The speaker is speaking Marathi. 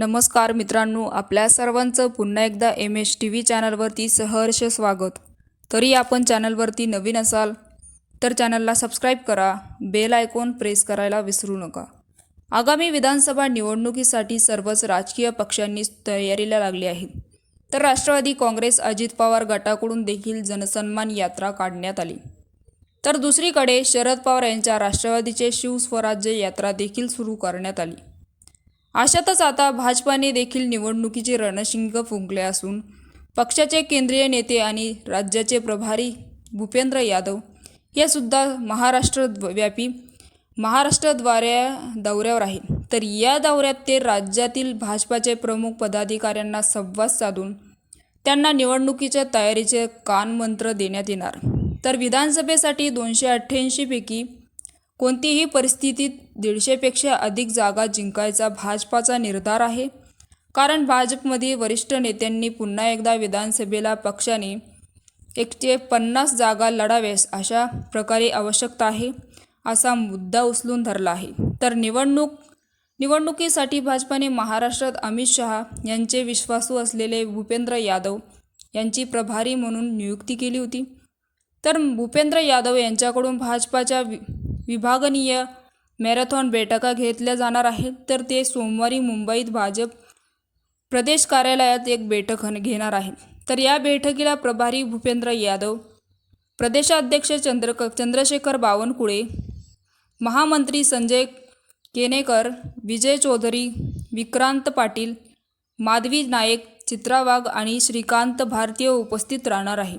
नमस्कार मित्रांनो आपल्या सर्वांचं पुन्हा एकदा एम एच टी व्ही चॅनलवरती सहर्ष स्वागत. तरी आपण चॅनलवरती नवीन असाल तर चॅनलला सबस्क्राईब करा बेल आयकॉन प्रेस करायला विसरू नका. आगामी विधानसभा निवडणुकीसाठी सर्वच राजकीय पक्षांनी तयारीला लागली आहे. तर राष्ट्रवादी काँग्रेस अजित पवार गटाकडून देखील जनसन्मान यात्रा काढण्यात आली. तर दुसरीकडे शरद पवार यांच्या राष्ट्रवादीचे शिवस्वराज्य यात्रा देखील सुरू करण्यात आली. अशातच आता भाजपाने देखील निवडणुकीचे रणशिंग फुंकले असून पक्षाचे केंद्रीय नेते आणि राज्याचे प्रभारी भूपेंद्र यादव हे सुद्धा महाराष्ट्र व्यापी महाराष्ट्रद्वारे दौऱ्यावर आहे तर या दौऱ्यात ते राज्यातील भाजपाचे प्रमुख पदाधिकाऱ्यांना संवाद साधून त्यांना निवडणुकीच्या तयारीचे कानमंत्र देण्यात येणार. तर विधानसभेसाठी दोनशे अठ्ठ्याऐंशीपैकी कोणतीही परिस्थितीत दीडशेपेक्षा अधिक जागा जिंकायचा भाजपाचा निर्धार आहे. कारण भाजपमध्ये वरिष्ठ नेत्यांनी पुन्हा एकदा विधानसभेला पक्षाने एकशे पन्नास जागा लढाव्यास अशा प्रकारे आवश्यकता आहे असा मुद्दा उचलून धरला आहे. तर निवडणूक निवडणुकीसाठी भाजपाने महाराष्ट्रात अमित शहा यांचे विश्वासू असलेले भूपेंद्र यादव यांची प्रभारी म्हणून नियुक्ती केली होती. तर भूपेंद्र यादव यांच्याकडून भाजपाच्या विभागनीय मॅरेथॉन बैठका घेतल्या जाणार आहेत तर ते सोमवारी मुंबईत भाजप प्रदेश कार्यालयात एक बैठक घेणार आहेत. तर या बैठकीला प्रभारी भूपेंद्र यादव प्रदेशाध्यक्ष चंद्र चंद्रशेखर बावनकुळे महामंत्री संजय केनेकर विजय चौधरी विक्रांत पाटील माधवी नायक चित्रा वाघ आणि श्रीकांत भारतीय उपस्थित राहणार आहे